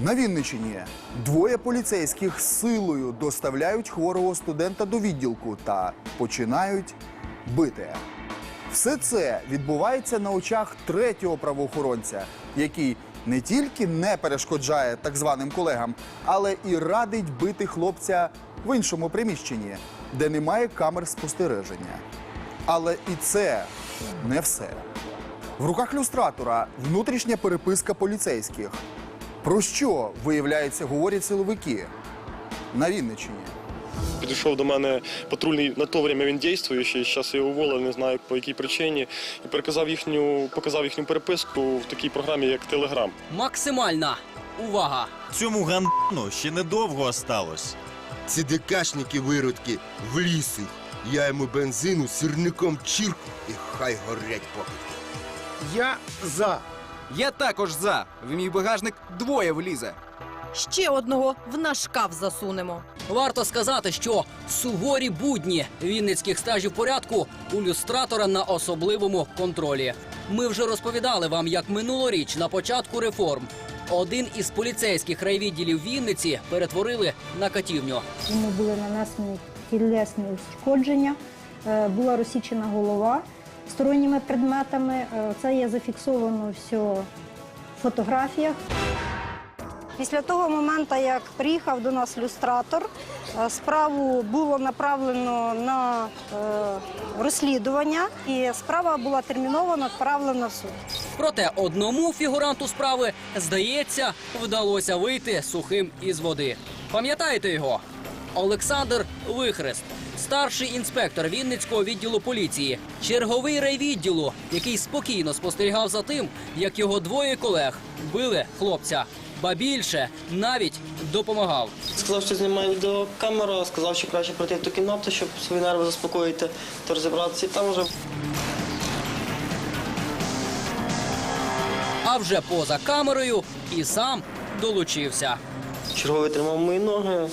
На Вінничині двоє поліцейських силою доставляють хворого студента до відділку та починають бити. Все це відбувається на очах третього правоохоронця, який не тільки не перешкоджає так званим колегам, але і радить бити хлопця в іншому приміщенні, де немає камер спостереження. Але і це не все. В руках люстратора внутрішня переписка поліцейських. Про що, виявляється, говорять силовики на Вінниччині? Підійшов до мене патрульний на то время він дійствуючий. Зараз його уволили, не знаю по якій причині. І переказав їхню, показав їхню переписку в такій програмі, як Телеграм. Максимальна увага! Цьому гандану ще недовго осталось. Ці ДКшники виродки в ліс їх. Я йому бензину сірником чірк і хай горять покидки. Я за. Я також за. В мій багажник двоє влізе. Ще одного в наш шкаф засунемо. Варто сказати, що суворі будні вінницьких стражів порядку у люстратора на особливому контролі. Ми вже розповідали вам, як минулоріч на початку реформ один із поліцейських райвідділів Вінниці перетворили на катівню. Йому були нанесені тілесні ушкодження, е, була розсічена голова сторонніми предметами. Е, Це є зафіксовано все в фотографіях. Після того моменту, як приїхав до нас люстратор, е, справу було направлено на е, розслідування, і справа була терміновано відправлена в суд. Проте одному фігуранту справи, здається, вдалося вийти сухим із води. Пам'ятаєте його? Олександр Вихрест, старший інспектор Вінницького відділу поліції, черговий райвідділу, який спокійно спостерігав за тим, як його двоє колег били хлопця. Ба більше навіть допомагав. Сказав, що знімає відеокамеру, сказав, що краще пройти в ту кімнату, щоб свої нерви заспокоїти та розібратися. І там вже А вже поза камерою і сам долучився. черговий тримав мої ноги.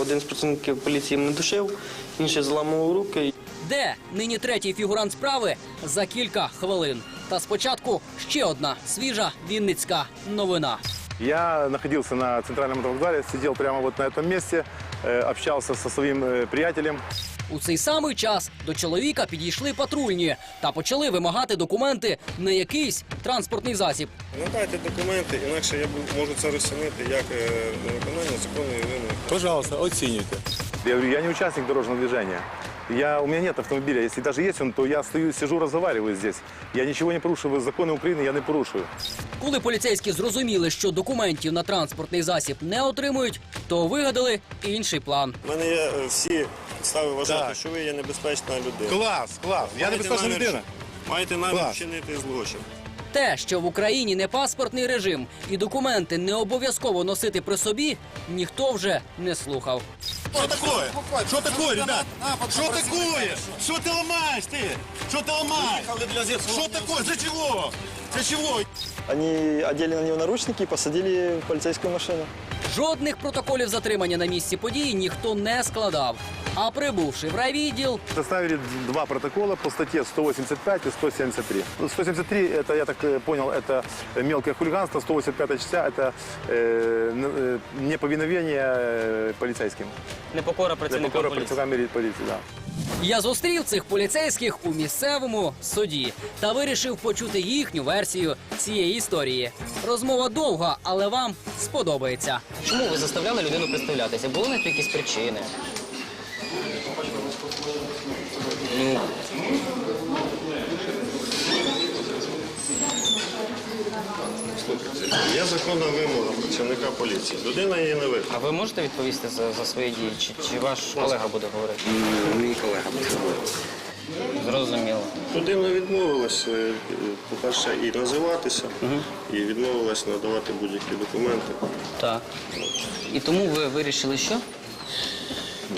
Один з працівників поліції мене душив, інший зламував руки. Де нині третій фігурант справи за кілька хвилин. Та спочатку ще одна свіжа вінницька новина. Я находился на центральном вокзале, сидел прямо вот на этом месте, э, общался со своим э, приятелем. У цей самий час до чоловіка підійшли патрульні та почали вимагати документи на якийсь транспортний засіб. Надайте документи, інакше я можу це розцінити як виконання законної вимоги. Пожалуйста, оцінюйте. Я говорю, я не учасник дорожнього движения. Я, у меня нет автомобиля. Если даже есть он, то я стою, сижу, разговариваю здесь. Я ничего не порушую. Законы Украины я не порушую. Коли поліцейські зрозуміли, що документів на транспортний засіб не отримують, то вигадали інший план. У мене є е, всі підстави вважати, що ви є небезпечна людина. Класс, класс. Я Маєте небезпечна намір- людина. Маєте намір Клас. вчинити злочин. Те, що в Україні не паспортний режим і документи не обов'язково носити при собі, ніхто вже не слухав. Що такое? Что такое, ребят? Что такое? Что ты ломаешь ты? Что ты ломаешь? Что такое? За чего? За чего? Они одели на него наручники и посадили в полицейскую машину. Жодних протоколів затримання на місці події ніхто не складав. А прибувши в райвідділ, Составили два протокола по статье 185 и 173. Ну, 173, это, я так э, понял, это мелкое хулиганство, 185 частя, это э, н- э, неповиновение э, полицейским. Непокора Непокора працівникам полиции, да. я зустрів цих поліцейських у місцевому суді та вирішив почути їхню версію цієї історії. Розмова довга, але вам сподобається. Чому ви заставляли людину представлятися? Були на якісь причини? Ну, Є законна вимога працівника поліції. Людина її не виконує. а ви можете відповісти за, за свої дії? Чи, чи ваш колега буде говорити? Мій колега буде говорити. Зрозуміло. Людина відмовилась, е, по-перше, і розвиватися, і відмовилась надавати будь-які документи. Так. І тому ви вирішили, що?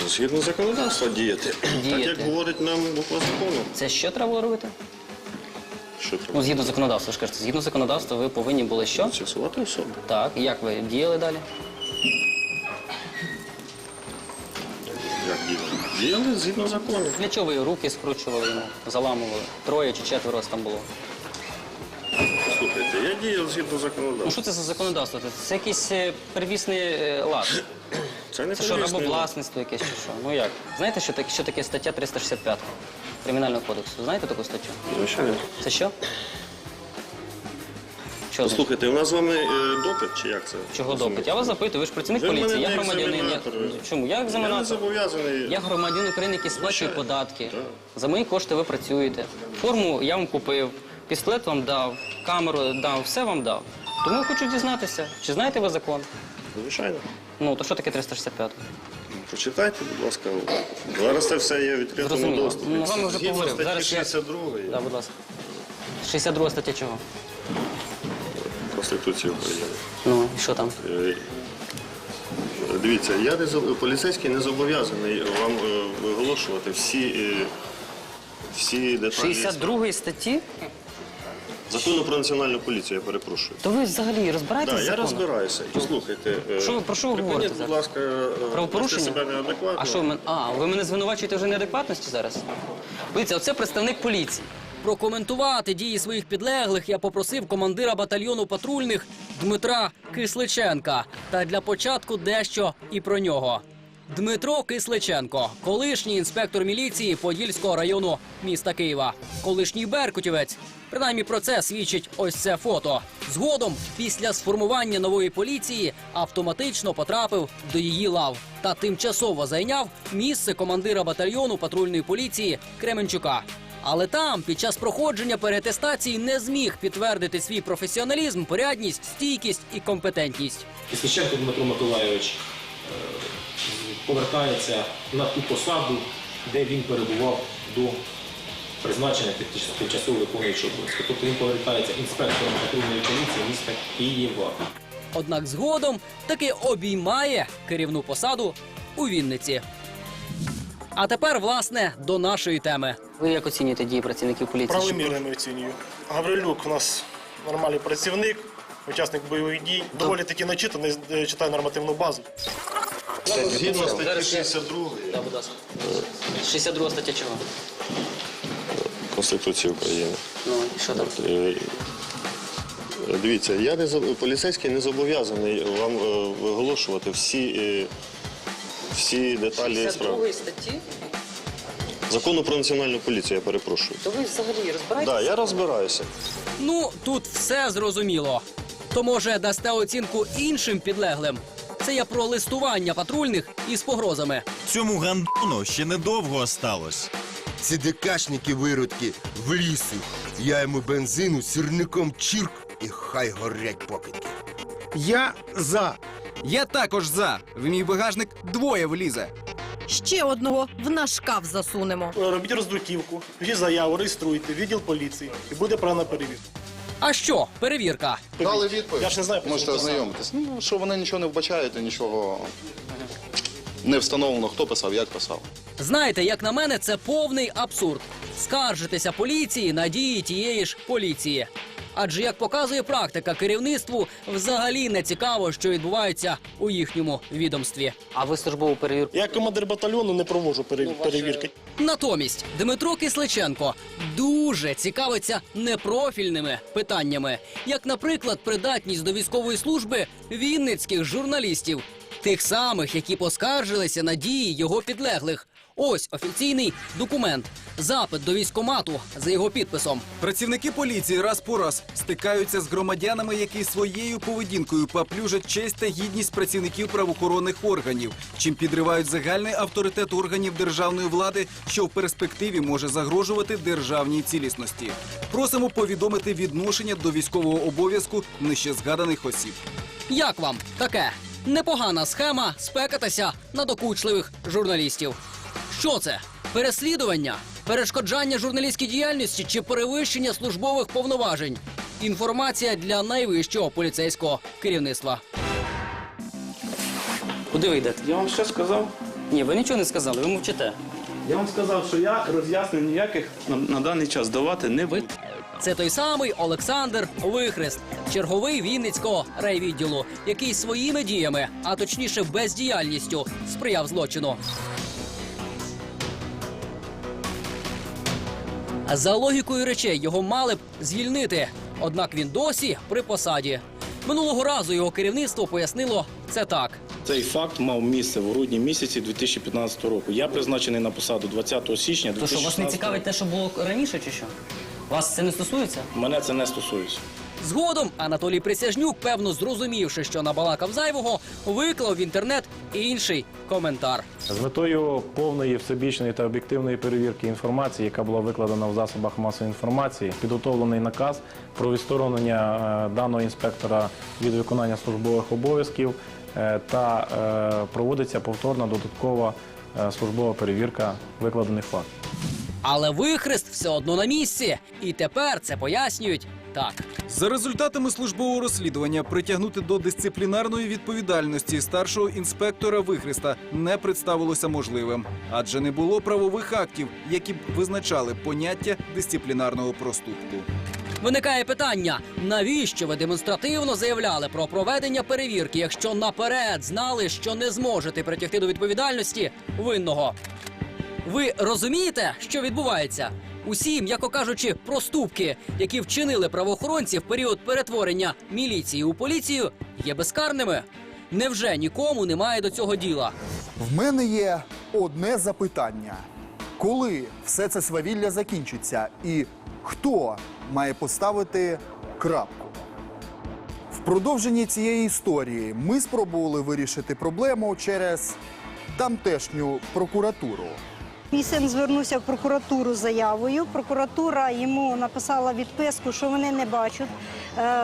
Ну, Згідно законодавства діяти. Так Діяти. як говорить нам буква закону. Це що треба було робити? Що треба? Ну, згідно законодавства, ж кажете, згідно законодавства, ви повинні були що? З'ясувати особу. Так, і як ви діяли далі? Як діяти? Діяли згідно закону. Для чого ви руки скручували йому, заламували? Троє чи четверо вас там було? Слухайте, Я діяв згідно Ну законодавства. що це за законодавство? Це якийсь е, первісний е, лад. Це не Це що, рабовласництво якесь чи що? Ну як? Знаєте, що таке, що таке стаття 365 Кримінального кодексу? Знаєте таку статтю? Звичайно. Це що? Що значить? Слухайте, у нас з вами е, допит чи як це? Чого допит? Я вас запитую, ви ж працівник Ви в мене поліції, я не громадянин. Я... екзаменатор. Чому? Я Я не екзаменатор. зобов'язаний. Я громадянин України, який сплачує податки. За мої кошти ви працюєте. Форму я вам купив, пістолет вам дав, камеру дав, все вам дав. Тому я хочу дізнатися, чи знаєте ви закон? Звичайно. Ну, то що таке 365? Прочитайте, будь ласка. Зараз це все є в відкритому Зрозуміло. доступі. Ну, з вами вже Згідно поговорив. статті Зараз я- 62 Да, будь ласка. 62 стаття чого? Конституції України. Ну, і що там? Е, Дивіться, я не зоб- поліцейський не зобов'язаний вам е, виголошувати всі, е, всі деталі 62 статті? Закону про національну поліцію, я перепрошую. То ви взагалі розбираєтесь Так, в я розбираюся. Послухайте, е, Що ви- про що ви говорите будь ласка, е, Правопорушення? себе неадекватно. А що ви А, ви мене звинувачуєте вже неадекватності зараз? Дивіться, оце представник поліції. Прокоментувати дії своїх підлеглих я попросив командира батальйону патрульних Дмитра Кисличенка. Та для початку дещо і про нього. Дмитро Кисличенко, колишній інспектор міліції Подільського району міста Києва, колишній беркутівець. Принаймні про це свідчить ось це фото. Згодом, після сформування нової поліції, автоматично потрапив до її лав та тимчасово зайняв місце командира батальйону патрульної поліції Кременчука. Але там, під час проходження перетестації, не зміг підтвердити свій професіоналізм, порядність, стійкість і компетентність. Кисличенко Дмитро Миколайович е, повертається на ту посаду, де він перебував до призначення тим- тимчасово виконуючого обов'язки. Тобто він повертається інспектором патрульної поліції міста Києва. Однак згодом таки обіймає керівну посаду у Вінниці. А тепер, власне, до нашої теми. Ви як оцінюєте дії працівників поліції? Правомірними оцінюю. Гаврилюк у нас нормальний працівник, учасник бойових дій. Доволі таки начитаний, читає нормативну базу. Згідно статті 62 Да, будь ласка. 62 стаття чого? Конституції України. Ну, і що там? Е, Дивіться, я не поліцейський не зобов'язаний вам е, виголошувати всі, е, всі деталі справи. статті? Закону про національну поліцію, я перепрошую. То ви взагалі Так, да, я розбираюся. Ну, тут все зрозуміло. То може дасте оцінку іншим підлеглим. Це я про листування патрульних із погрозами. Цьому гандону ще недовго осталось. Ці ДКшники виродки в лісу. Я йому бензину сірником чірк і хай горять покидьки. Я за. Я також за. В мій багажник двоє влізе. Ще одного в наш шкаф засунемо. Робіть роздруківку, пишіть заяву, реєструйте, відділ поліції і буде правильна перевірка. А що, перевірка? Дали відповідь. Я ж не знаю, про Можете що писав. ознайомитись. Ну, що вони нічого не вбачають і нічого не встановлено, хто писав, як писав. Знаєте, як на мене, це повний абсурд. Скаржитися поліції на дії тієї ж поліції. Адже як показує практика, керівництву взагалі не цікаво, що відбувається у їхньому відомстві. А ви службову перевірку? Я командир батальйону не проводжу пере- перевірки. Натомість Дмитро Кисличенко дуже цікавиться непрофільними питаннями, як, наприклад, придатність до військової служби вінницьких журналістів, тих самих, які поскаржилися на дії його підлеглих. Ось офіційний документ, запит до військомату за його підписом. Працівники поліції раз по раз стикаються з громадянами, які своєю поведінкою поплюжать честь та гідність працівників правоохоронних органів, чим підривають загальний авторитет органів державної влади, що в перспективі може загрожувати державній цілісності. Просимо повідомити відношення до військового обов'язку нижче згаданих осіб. Як вам таке? Непогана схема спекатися на докучливих журналістів. Що це? Переслідування, перешкоджання журналістській діяльності чи перевищення службових повноважень? Інформація для найвищого поліцейського керівництва. Куди ви йдете? Я вам що сказав? Ні, ви нічого не сказали, ви мовчите. Я вам сказав, що я роз'яснень ніяких на, на даний час давати не буду. Це той самий Олександр Вихрест, черговий Вінницького райвідділу, який своїми діями, а точніше бездіяльністю, сприяв злочину. За логікою речей його мали б звільнити Однак він досі при посаді. Минулого разу його керівництво пояснило це так. Цей факт мав місце в грудні місяці 2015 року. Я призначений на посаду 20 січня То що, вас не цікавить те, що було раніше, чи що? Вас це не стосується? Мене це не стосується. Згодом Анатолій Присяжнюк, певно зрозумівши, що набалакав зайвого, виклав в інтернет інший коментар. З метою повної всебічної та об'єктивної перевірки інформації, яка була викладена в засобах масової інформації, підготовлений наказ про відсторонення е, даного інспектора від виконання службових обов'язків е, та е, проводиться повторна додаткова службова перевірка викладених фактів. Але вихрест все одно на місці. І тепер це пояснюють так. За результатами службового розслідування притягнути до дисциплінарної відповідальності старшого інспектора Вихреста не представилося можливим, адже не було правових актів, які б визначали поняття дисциплінарного проступку. Виникає питання: навіщо ви демонстративно заявляли про проведення перевірки, якщо наперед знали, що не зможете притягти до відповідальності винного? Ви розумієте, що відбувається? Усі, м'яко кажучи, проступки, які вчинили правоохоронці в період перетворення міліції у поліцію, є безкарними. Невже нікому немає до цього діла? В мене є одне запитання: коли все це свавілля закінчиться, і хто має поставити крапку? В продовженні цієї історії ми спробували вирішити проблему через тамтешню прокуратуру. Мій син звернувся в прокуратуру з заявою. Прокуратура йому написала відписку, що вони не бачать е,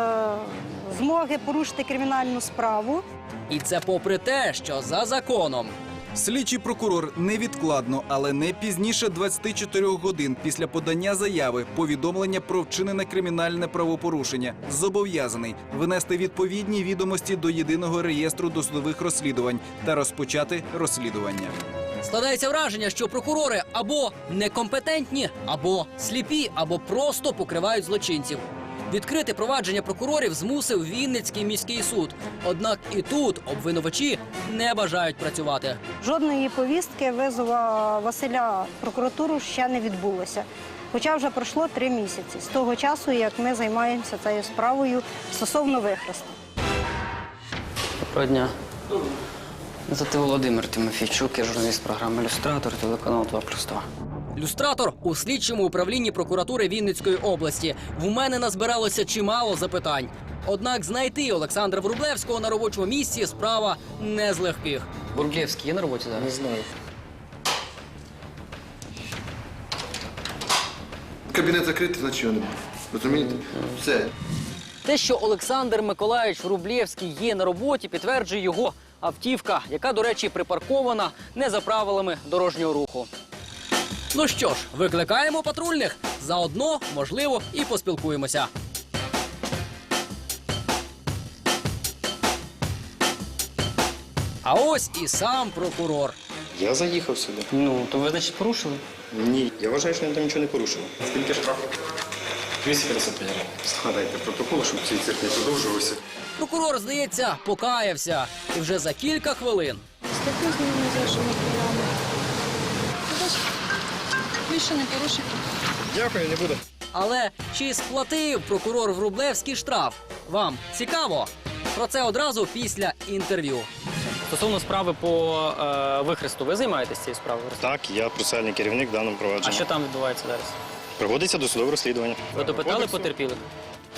змоги порушити кримінальну справу. І це попри те, що за законом Слідчий прокурор невідкладно, але не пізніше 24 годин після подання заяви повідомлення про вчинене кримінальне правопорушення зобов'язаний винести відповідні відомості до єдиного реєстру досудових розслідувань та розпочати розслідування. Складається враження, що прокурори або некомпетентні, або сліпі, або просто покривають злочинців. Відкрити провадження прокурорів змусив Вінницький міський суд. Однак і тут обвинувачі не бажають працювати. Жодної повістки визова Василя в прокуратуру ще не відбулося. Хоча вже пройшло три місяці з того часу, як ми займаємося цією справою стосовно вихресту. Доброго дня. Звати Володимир Тимофійчук, я журналіст програми Люстратор, телеканал 2 плюс 2. Люстратор у слідчому управлінні прокуратури Вінницької області. В мене назбиралося чимало запитань. Однак знайти Олександра Врублевського на робочому місці справа не з легких. Бурглєвський є на роботі зараз? Не знаю. Кабінет закритий, значить його немає. Розумієте? Все. Те, що Олександр Миколаївич Рублєвський є на роботі, підтверджує його автівка, яка, до речі, припаркована не за правилами дорожнього руху. Ну що ж, викликаємо патрульних. Заодно, можливо, і поспілкуємося. А ось і сам прокурор. Я заїхав сюди. Ну, то ви, значить, порушили? Ні, я вважаю, що я там нічого не порушив. Скільки штраф? 255 гривень. Складайте протокол, щоб цей цирк не продовжувався. Прокурор, здається, покаявся. І вже за кілька хвилин Більше не порушуйте. Дякую, не буду. Але чи сплатив прокурор Врублевський штраф? Вам цікаво? Про це одразу після інтерв'ю. Стосовно справи по е, вихресту, ви займаєтесь цією справою? Так, я процесуальний керівник в даному провадженні. А що там відбувається зараз? Проводиться досудове розслідування. Ви допитали потерпілих?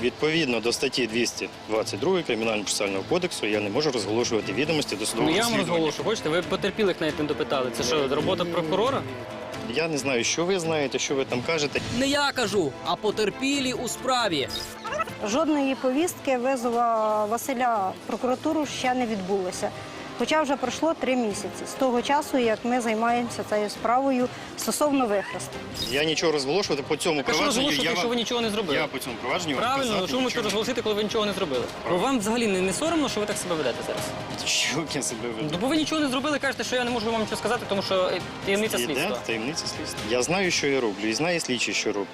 Відповідно до статті 222 Кримінально-процесуального кодексу я не можу розголошувати відомості до Ну судового я вам розслідування. розголошу. Хочете, ви потерпілих навіть не допитали. Це що, робота прокурора? Я не знаю, що ви знаєте, що ви там кажете. Не я кажу, а потерпілі у справі. Жодної повістки визова Василя в прокуратуру ще не відбулося. Хоча вже пройшло три місяці з того часу, як ми займаємося цією справою стосовно вихресту. Я нічого розголошувати по цьому Так а що розголошувати, я якщо ви нічого не зробили? Я по цьому провадженню Правильно, казати чому ви можете розголосити, коли ви нічого не зробили? Бо вам взагалі не, не соромно, що ви так себе ведете зараз? Що я себе веду? Ну, бо ви нічого не зробили, кажете, що я не можу вам нічого сказати, тому що е, таємниця слідства. таємниця слідства. Я знаю, що я роблю, і знає слідчий, що роблю.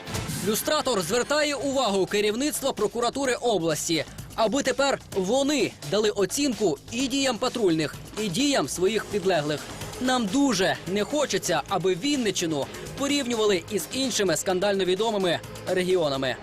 Люстратор звертає увагу керівництва прокуратури області, аби тепер вони дали оцінку і діям патрульних, і діям своїх підлеглих. Нам дуже не хочеться, аби Вінничину порівнювали із іншими скандально відомими регіонами.